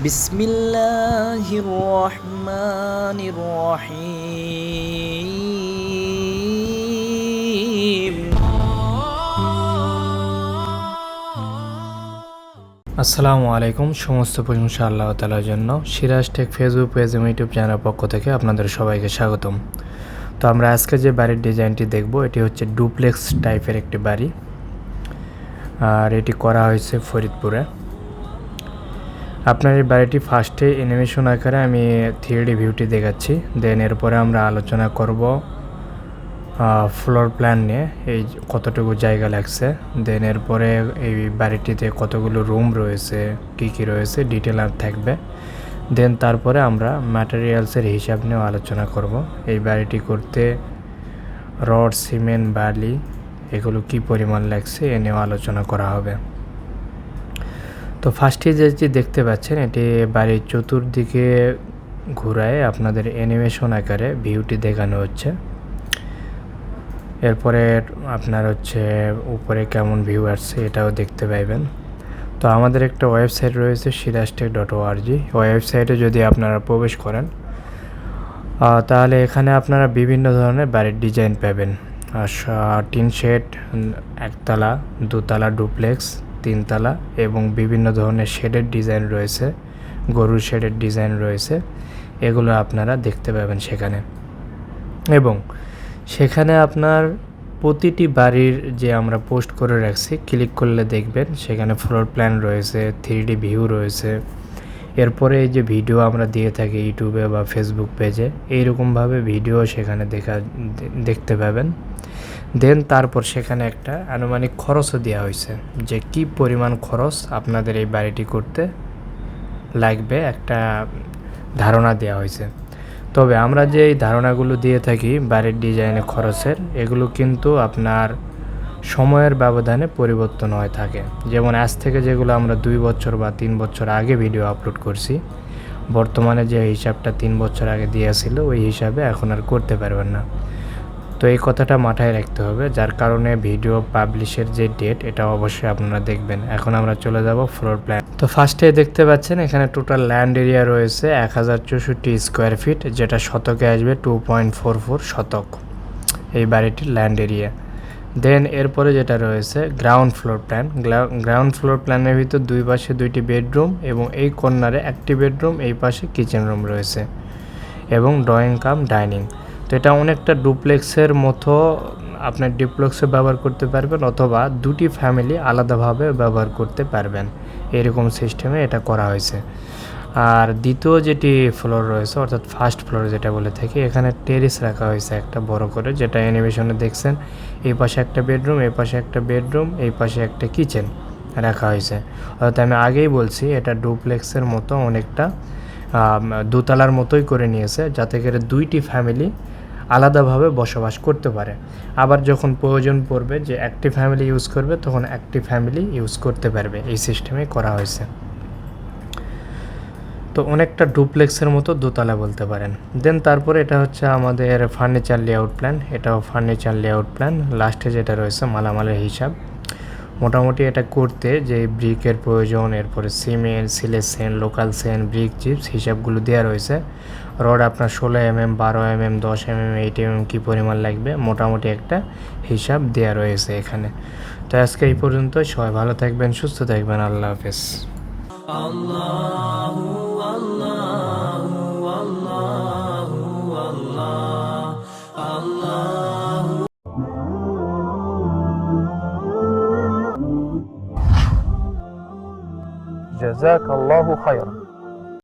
বিসমিল্লাহির রহমানির রহিম আসসালামু আলাইকুম, সমস্ত প্রশংসা আল্লাহ তালার জন্য। সিরাজ টেক ফেসবুক পেজ এবং ইউটিউব চ্যানেলের পক্ষ থেকে আপনাদের সবাইকে স্বাগতম। তো আমরা আজকে যে বাড়ির ডিজাইনটি দেখব, এটি হচ্ছে ডুপ্লেক্স টাইপের একটি বাড়ি। আর এটি করা হয়েছে ফরিদপুরে। আপনার এই বাড়িটি ফার্স্টে অ্যানিমেশন আকারে আমি থ্রি ভিউটি দেখাচ্ছি। দেন এরপরে আমরা আলোচনা করব ফ্লোর প্ল্যান নিয়ে, এই কতটুকু জায়গা লাগছে। দেন এরপরে এই বাড়িটিতে কতগুলো রুম রয়েছে, কি কি রয়েছে ডিটেল আর থাকবে। দেন তারপরে আমরা ম্যাটেরিয়ালসের হিসাব নিয়েও আলোচনা করব। এই বাড়িটি করতে রড, সিমেন্ট, বালি, এগুলো কি পরিমাণ লাগছে, এ নিয়েও আলোচনা করা হবে। তো ফার্স্টে যেটি দেখতে পাচ্ছেন, এটি বাড়ির চতুর্দিকে ঘুরায় আপনাদের অ্যানিমেশন আকারে ভিউটি দেখানো হচ্ছে। এরপরে আপনার হচ্ছে উপরে কেমন ভিউ আসছে এটাও দেখতে পাইবেন। তো আমাদের একটা ওয়েবসাইট রয়েছে সিরাজটেক ডট ওআরজি ওয়েবসাইটে যদি আপনারা প্রবেশ করেন তাহলে এখানে আপনারা বিভিন্ন ধরনের বাড়ির ডিজাইন পাবেন। টিন শেড একতলা, দুতলা ডুপ্লেক্স তিনতলা এবং বিভিন্ন ধরনের শেডের ডিজাইন রয়েছে, গরুর শেডের ডিজাইন রয়েছে। এগুলো আপনারা দেখতে পাবেন সেখানে। এবং সেখানে আপনার প্রতিটি বাড়ির যে আমরা পোস্ট করে রাখছি, ক্লিক করলে দেখবেন সেখানে ফ্লোর প্ল্যান রয়েছে থ্রি ভিউ রয়েছে। এরপরে এই যে ভিডিও আমরা দিয়ে থাকি ইউটিউবে বা ফেসবুক পেজে, এইরকমভাবে ভিডিও সেখানে দেখা দেখতে পাবেন। দেন তারপর সেখানে একটা আনুমানিক খরচও দেওয়া হয়েছে যে কি পরিমাণ খরচ আপনাদের এই বাড়িটি করতে লাগবে একটা ধারণা দেওয়া হয়েছে। তবে আমরা যে এই ধারণাগুলো দিয়ে থাকি বাড়ির ডিজাইনে খরচের, এগুলো কিন্তু আপনার সময়ের ব্যবধানে পরিবর্তন হয়ে থাকে। যেমন আজ থেকে যেগুলো আমরা দুই বছর বা তিন বছর আগে ভিডিও আপলোড করছি, বর্তমানে যে হিসাবটা তিন বছর আগে দিয়েছিল ওই হিসাবে এখন আর করতে পারবেন না। তো এই কথাটা মাথায় রাখতে হবে। যার কারণে ভিডিও পাবলিশের যে ডেট, এটা অবশ্যই আপনারা দেখবেন। এখন আমরা চলে যাব ফ্লোর প্ল্যান তো ফার্স্টে দেখতে পাচ্ছেন, এখানে টোটাল ল্যান্ড এরিয়া রয়েছে এক হাজার চৌষট্টি স্কোয়ার ফিট যেটা শতকে আসবে টু পয়েন্ট ফোর ফোর শতক। এই বাড়িটির ল্যান্ড এরিয়া দেন এরপরে যেটা রয়েছে ground floor plan ground floor প্ল্যানের ভিতর দুই পাশে দুইটি বেডরুম এবং এই কর্নারে একটি বেডরুম এই পাশে কিচেন রুম রয়েছে। এবং ড্রয়িং কাম ডাইনিং তো এটা অনেকটা ডুপ্লেক্সের মতো আপনার ডিপ্লেক্সে ব্যবহার করতে পারবেন অথবা দুটি ফ্যামিলি আলাদাভাবে ব্যবহার করতে পারবেন। এরকম সিস্টেমে এটা করা হয়েছে। আর দ্বিতীয় যেটি ফ্লোর রয়েছে, অর্থাৎ ফার্স্ট ফ্লোর যেটা বলে থাকি, এখানে টেরিস রাখা হয়েছে একটা বড় করে, যেটা অ্যানিমেশনে দেখছেন। এই পাশে একটা বেডরুম, এই পাশে একটা বেডরুম, এই পাশে একটা কিচেন রাখা হয়েছে। অর্থাৎ আমি আগেই বলছি, এটা ডুপ্লেক্সের মতো অনেকটা দোতলার মতোই করে নিয়েছে, যাতে করে দুইটি ফ্যামিলি আলাদাভাবে বসবাস করতে পারে। আবার যখন প্রয়োজন পড়বে যে একটি ফ্যামিলি ইউজ করবে, তখন একটি ফ্যামিলি ইউজ করতে পারবে। এই সিস্টেমে করা হয়েছে। তো অনেকটা ডুপ্লেক্সের মতো দোতলা বলতে পারেন। দেন তারপরে এটা হচ্ছে আমাদের ফার্নিচার লেআউট প্ল্যান এটাও ফার্নিচার লেআউট প্ল্যান লাস্টে যেটা রয়েছে মালামালের হিসাব। মোটামুটি এটা করতে যে ব্রিকের প্রয়োজন, এরপরে সিমেন্ট সিলেসেন লোকাল সেন্ট, ব্রিক চিপস হিসাবগুলো দেওয়া রয়েছে। রড আপনার ষোলো এম এম বারো এম এম দশ M M eight M M কী পরিমাণ লাগবে মোটামুটি একটা হিসাব দেওয়া রয়েছে এখানে। তো আজকে এই পর্যন্ত সবাই ভালো থাকবেন, সুস্থ থাকবেন। আল্লাহ হাফেজ। جزاك الله خيرا.